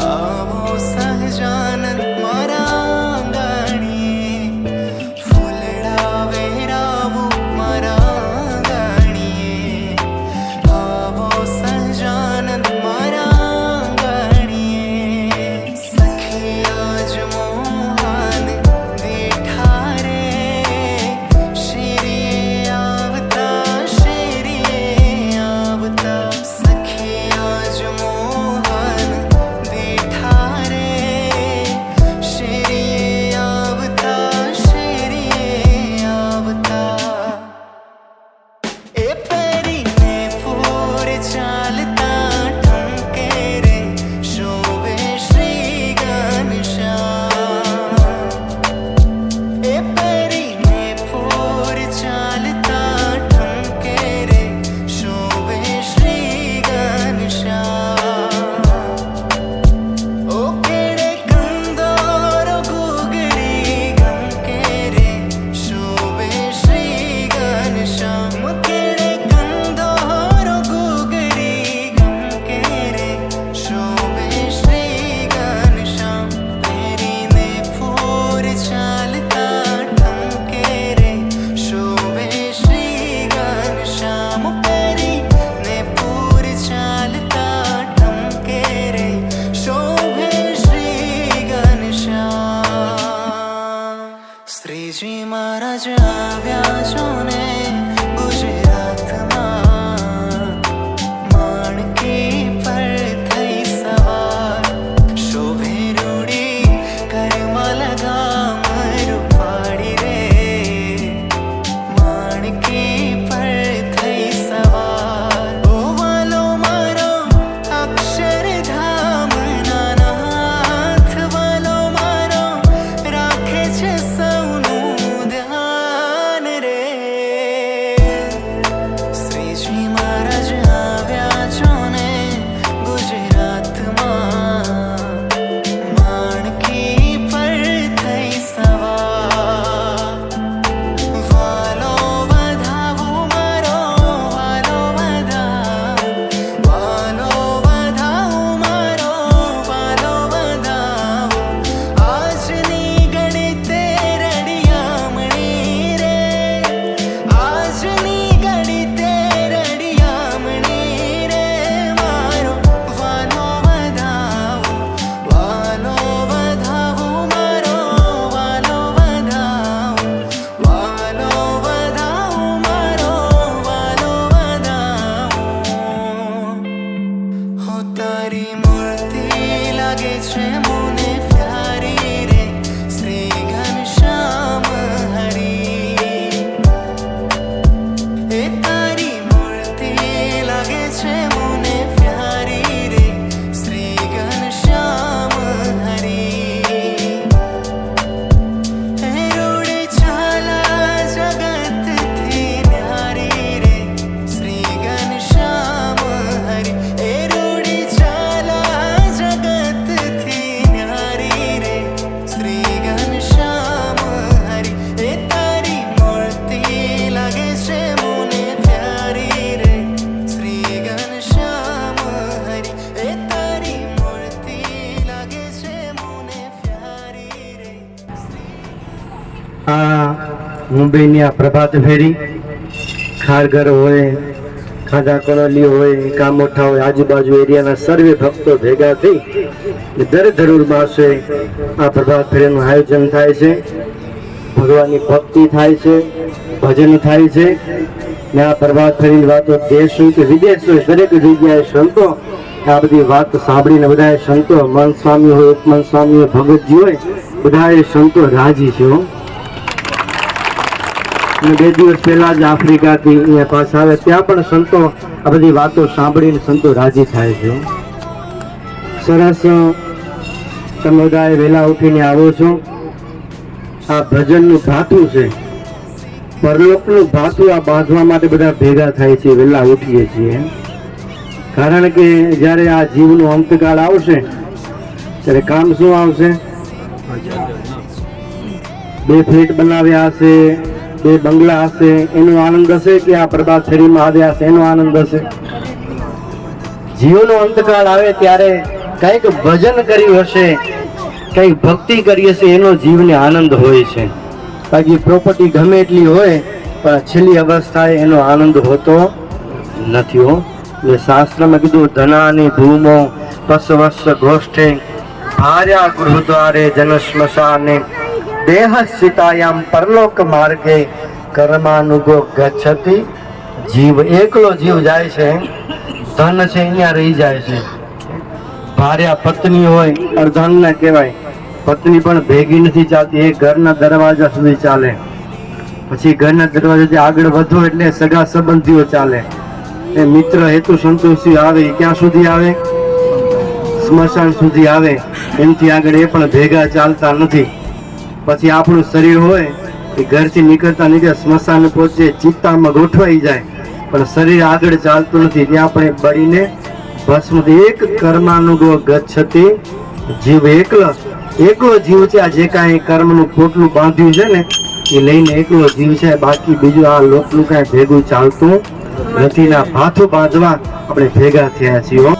આવો આ મુંબઈની આ પ્રભાત ફેરી, ખારઘર હોય ખાધા કોલોલી હોય, કામોઠા હોય, આજુબાજુ એરિયાના સર્વે ભક્તો ભેગા થઈ દર જરૂર માસે આ પ્રભાત ફેરીનું આયોજન થાય છે. ભગવાનની ભક્તિ થાય છે, ભજન થાય છે ને આ પ્રભાત ફેરીની વાતો દેશ હોય કે વિદેશ હોય, દરેક જગ્યાએ સંતો આ બધી વાત સાંભળીને બધાએ સંતો મન સ્વામી હોય ઉપમન સ્વામી હોય, ભગતજી હોય બધાએ સંતો રાજી છે અને બે દિવસ પહેલા જ આફ્રિકાથી અહીંયા પાછા આવે. ત્યાં પણ સંતો આ બધી વાતો સાંભળીને સંતો રાજી થાય છે. સરસ તમે બધાએ વહેલા ઉઠીને આવો છો. આ ભજનનું ભાથું છે. પરલોકનું ભાથું આ બાંધવા માટે બધા ભેગા થાય છે, વહેલા ઉઠીએ છીએ. કારણ કે જ્યારે આ જીવનો અંતકાળ આવશે, ત્યારે કામ શું આવશે? બે ફ્લેટ બનાવ્યા હશે બે બંગલા હશે, એનો આનંદ હશે કે આ પ્રભાત ફેરીમાં આવ્યા હશે, એનો આનંદ હશે? જીવનો અંતકાળ આવે ત્યારે કંઈક ભજન કર્યું હશે, કંઈક ભક્તિ કરી હશે, એનો જીવને આનંદ હોય છે. બાકી પ્રોપર્ટી ગમે એટલી હોય, પણ છેલ્લી અવસ્થાએ એનો આનંદ હોતો નથી હો. એટલે શાસ્ત્રમાં કીધું, ધનાની ભૂમો પશવસ્સ ગોષ્ઠે, ભાર્યા ગૃહદ્વારે જન સ્મશાને દેહ સ્થિતાયામ પરલોક માર્ગે કર્માનુગો ગચ્છતિ. જીવ એકલો જીવ જાય છે, ધન છે અહીંયા રહી જાય છે. ભાર્યા પત્ની હોય અર્ધાંગના કહેવાય. પત્ની પણ ભેગી નથી ચાલતી, એ ઘરના દરવાજા સુધી ચાલે. પછી ઘરના દરવાજાથી આગળ વધો એટલે સગા સંબંધીઓ ચાલે. એ મિત્ર હેતુ સંતોષી આવે ક્યાં સુધી આવે? સ્મશાન સુધી આવે. એમથી આગળ એ પણ ભેગા ચાલતા નથી. પછી આપણું શરીર હોય એ ઘરથી નીકળતા નીકળે સ્મશાન પહોંચે, ચિત્તામાં ગોઠવાઈ જાય પણ શરીર આગળ ચાલતું નથી, ત્યાં પણ બળીને ભસ્મ. એક કર્માનુગો ગચ્છતિ જીવ એકલો એકલો જીવ છે, આ જે કાંઈ કર્મનું પોટલું બાંધ્યું છે ને, એ લઈને એકલો જીવ છે, બાકી બીજું આ લોકનું કાંઈ ભેગું ચાલતું નથી ના, ભાથું બાંધવા આપણે ભેગા થયા છીએ.